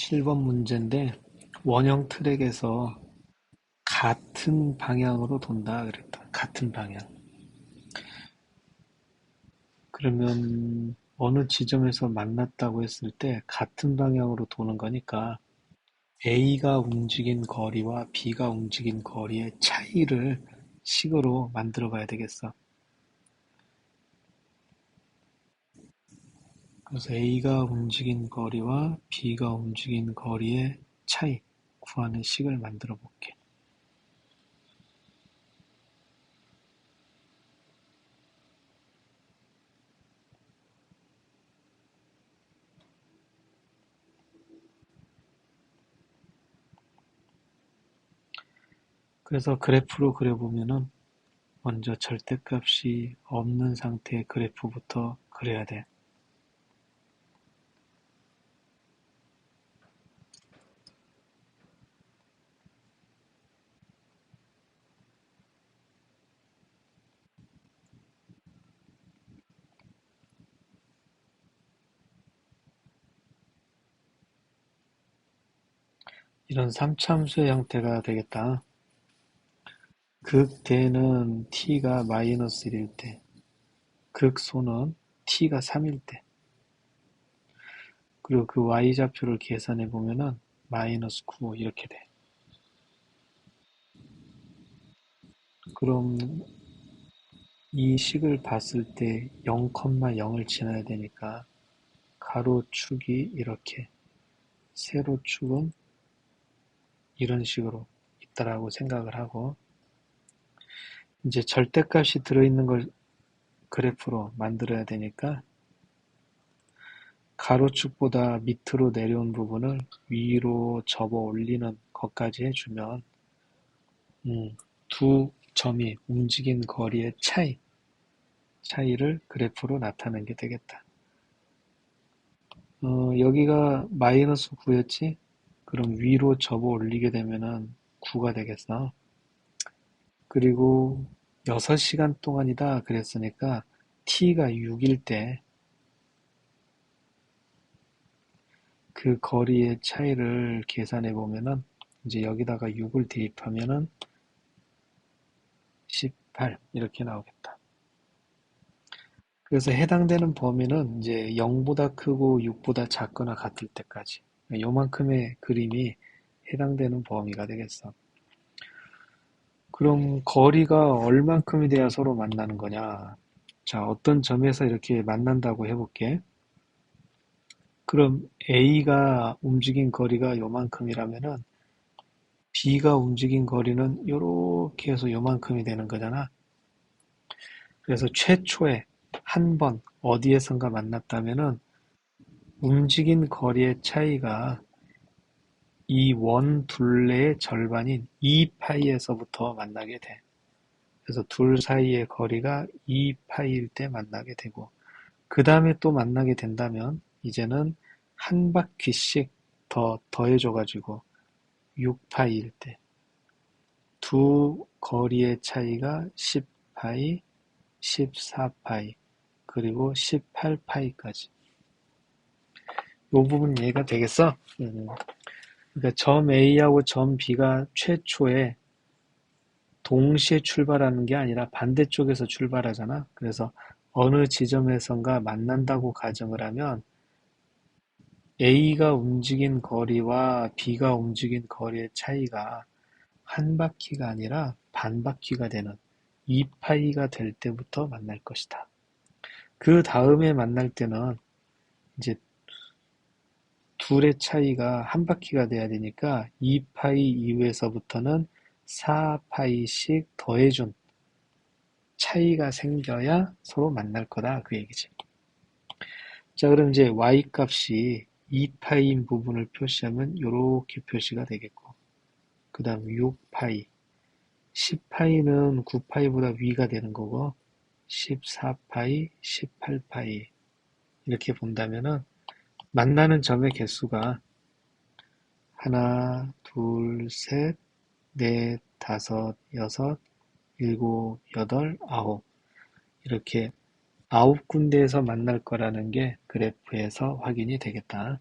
7번 문제인데 원형 트랙에서 같은 방향으로 돈다 그랬다. 같은 방향. 그러면 어느 지점에서 만났다고 했을 때 같은 방향으로 도는 거니까 A가 움직인 거리와 B가 움직인 거리의 차이를 식으로 만들어 봐야 되겠어. 그래서 A가 움직인 거리와 B가 움직인 거리의 차이 구하는 식을 만들어 볼게. 그래서 그래프로 그려보면은 먼저 절대값이 없는 상태의 그래프부터 그려야 돼. 이런 삼참수의 형태가 되겠다. 극대는 t가 마이너스 1일 때, 극소는 t가 3일 때, 그리고 그 y좌표를 계산해 보면은 마이너스 9 이렇게 돼. 그럼 이 식을 봤을 때 0,0을 지나야 되니까 가로축이 이렇게 세로축은 이런 식으로 있다라고 생각을 하고 이제 절대값이 들어있는 걸 그래프로 만들어야 되니까 가로축보다 밑으로 내려온 부분을 위로 접어 올리는 것까지 해주면 음, 두 점이 움직인 거리의 차이 차이를 그래프로 나타낸 게 되겠다. 어, 여기가 마이너스 9였지? 그럼 위로 접어 올리게 되면은 9가 되겠어. 그리고 6시간 동안이다 그랬으니까 t가 6일 때 그 거리의 차이를 계산해 보면은 이제 여기다가 6을 대입하면은 18 이렇게 나오겠다. 그래서 해당되는 범위는 이제 0보다 크고 6보다 작거나 같을 때까지 요만큼의 그림이 해당되는 범위가 되겠어. 그럼 거리가 얼만큼이 돼야 서로 만나는 거냐? 자, 어떤 점에서 이렇게 만난다고 해볼게. 그럼 A가 움직인 거리가 요만큼이라면은 B가 움직인 거리는 요렇게 해서 요만큼이 되는 거잖아. 그래서 최초에 한 번 어디에선가 만났다면은 움직인 거리의 차이가 이 원 둘레의 절반인 2파이에서부터 만나게 돼. 그래서 둘 사이의 거리가 2파이일 때 만나게 되고 그 다음에 또 만나게 된다면 이제는 한 바퀴씩 더 더해줘가지고 6파이일 때 두 거리의 차이가 10파이, 14파이, 그리고 18파이까지 이 부분 이해가 되겠어? 음. 그러니까 점 A하고 점 B가 최초에 동시에 출발하는 게 아니라 반대쪽에서 출발하잖아. 그래서 어느 지점에선가 만난다고 가정을 하면 A가 움직인 거리와 B가 움직인 거리의 차이가 한 바퀴가 아니라 반 바퀴가 되는 2파이가 될 때부터 만날 것이다. 그 다음에 만날 때는 이제 둘의 차이가 한 바퀴가 돼야 되니까 2파이 이후에서부터는 4파이씩 더해준 차이가 생겨야 서로 만날 거다 그 얘기지. 자 그럼 이제 y 값이 2파이인 부분을 표시하면 이렇게 표시가 되겠고 그 다음 6파이 10파이는 9파이보다 위가 되는 거고 14파이, 18파이 이렇게 본다면은 만나는 점의 개수가 하나, 둘, 셋, 넷, 다섯, 여섯, 일곱, 여덟, 아홉 이렇게 아홉 군데에서 만날 거라는 게 그래프에서 확인이 되겠다.